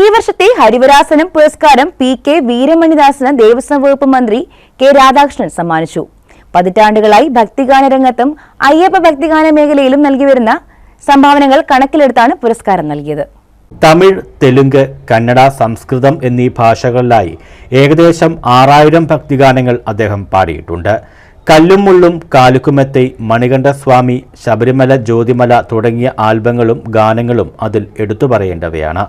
ഈ വർഷത്തെ ഹരിവരാസനം പുരസ്കാരം പി കെ വീരമണിദാസന് ദേവസ്വം വകുപ്പ് മന്ത്രി കെ രാധാകൃഷ്ണൻ സമ്മാനിച്ചു. പതിറ്റാണ്ടുകളായി ഭക്തിഗാന രംഗത്തും അയ്യപ്പ ഭക്തിഗാന മേഖലയിലും നൽകിവരുന്ന സംഭാവനകൾ കണക്കിലെടുത്താണ് പുരസ്കാരം നൽകിയത്. തമിഴ് തെലുങ്ക് കന്നഡ സംസ്കൃതം എന്നീ ഭാഷകളിലായി ഏകദേശം ആറായിരം ഭക്തിഗാനങ്ങൾ അദ്ദേഹം പാടിയിട്ടുണ്ട്. കല്ലും മുള്ളും കാലുക്കുമെത്തൈ മണികണ്ഠസ്വാമി ശബരിമല ജ്യോതിമല തുടങ്ങിയ ആൽബങ്ങളും ഗാനങ്ങളും അതിൽ എടുത്തു പറയേണ്ടവയാണ്.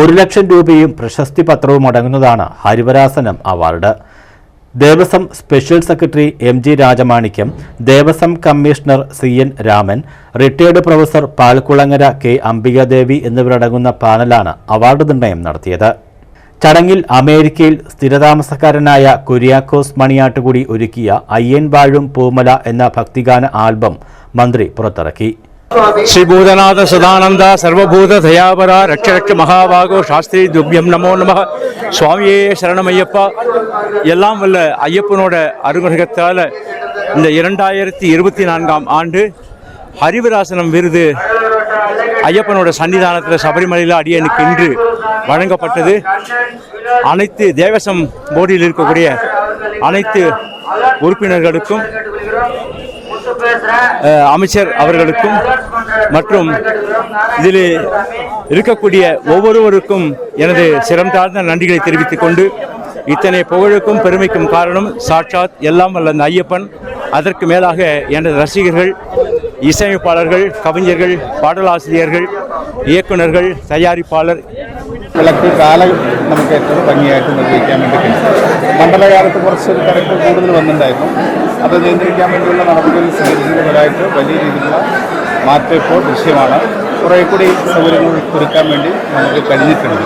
ഒരു ലക്ഷം രൂപയും പ്രശസ്തി പത്രവും അടങ്ങുന്നതാണ് Harivarasanam award. Devaswom special secretary M G Rajamanickam Devaswom commissioner C N Raman retired professor Palkulangara K Ambikadevi എന്നിവരടങ്ങുന്ന പാനലാണ് അവാർഡ് നിർണയം നടത്തിയത്. ചടങ്ങിൽ അമേരിക്കയിൽ സ്ഥിരതാമസക്കാരനായ കുര്യാക്കോസ് മണിയാട്ടുകൂടി ഒരുക്കിയ അയ്യൻ വാഴും പൂമല എന്ന ഭക്തിഗാന ആൽബം മന്ത്രി പുറത്തിറക്കി. ஸ்ரீ பூதநாத சதானந்தா சர்வபூத సర్వభూత దయావర ரட்ச మహాభాగో சாஸ்திரி துப்யம் நமோ நம சுவாமியே சரணம் ஐயப்பா எல்லாம் வல்ல ஐயப்பனோட அருமருகத்தால் இந்த இரண்டாயிரத்தி இருபத்தி நான்காம் ஆண்டு ஹரிவராசனம் விருது ஐயப்பனோட சன்னிதானத்தில் சபரிமலையில் அடியனுக்கு இன்று வழங்கப்பட்டது. அனைத்து தேவசம் போர்டில் இருக்கக்கூடிய அனைத்து உறுப்பினர்களுக்கும் அமைச்சர் அவர்களுக்கும் மற்றும் இதில் இருக்கக்கூடிய ஒவ்வொருவருக்கும் எனது சிரம் தாழ்ந்த நன்றிகளை தெரிவித்துக் கொண்டு இத்தனை புகழுக்கும் பெருமைக்கும் காரணம் சாட்சாத் எல்லாம் வல்ல ஐயப்பன். அதற்கு மேலாக எனது ரசிகர்கள் இசையமைப்பாளர்கள் கவிஞர்கள் பாடலாசிரியர்கள் இயக்குனர்கள் தயாரிப்பாளர் വിളക്ക് കാലം നമുക്ക് ഏറ്റവും ഭംഗിയായിട്ട് നിർവഹിക്കാൻ വേണ്ടി കഴിയും മണ്ഡലകാലത്ത് കുറച്ചൊരു തിരക്ക് കൂടുതൽ വന്നിട്ടുണ്ടായിരുന്നു. അത് നിയന്ത്രിക്കാൻ വേണ്ടിയുള്ള നടപടികൾ സ്വീകരിച്ചതിനായിട്ട് വലിയ രീതിയിലുള്ള മാറ്റം ഇപ്പോൾ ദൃശ്യമാണ്. കുറേ കൂടി സൗകര്യങ്ങൾ ഒരുക്കാൻ വേണ്ടി നമുക്ക് കഴിഞ്ഞിട്ടുണ്ട്.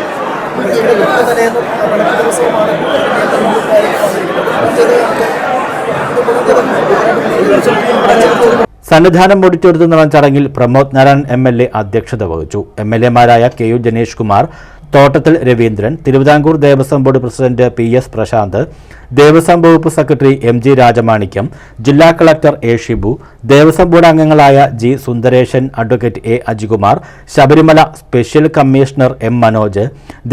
സന്നിധാനം ഓഡിറ്റോറിയത്തിൽ നടന്ന ചടങ്ങിൽ Pramod Narayan M L A അധ്യക്ഷത വഹിച്ചു. M L എമാരായ K U Janeesh Kumar Thottathil Raveendran Thiruvithamkoor Devaswom board president P S Prasanth Devaswom വകുപ്പ് സെക്രട്ടറി എം ജി രാജമാണിക്യം ജില്ലാ collector A Shibu Devaswom board അംഗങ്ങളായ G Sundaresan advocate A Ajikumar Sabarimala special commissioner M Manoj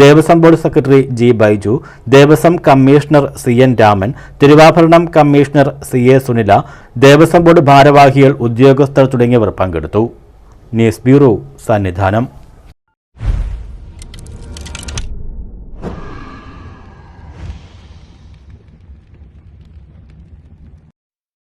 Devaswom board secretary G Baiju Devaswom commissioner C N Raman Thiruvabharanam commissioner C A Sunila Devaswom board ഭാരവാഹികൾ ഉദ്യോഗസ്ഥർ തുടങ്ങിയവർ പങ്കെടുത്തു. News bureau Sannidhanam.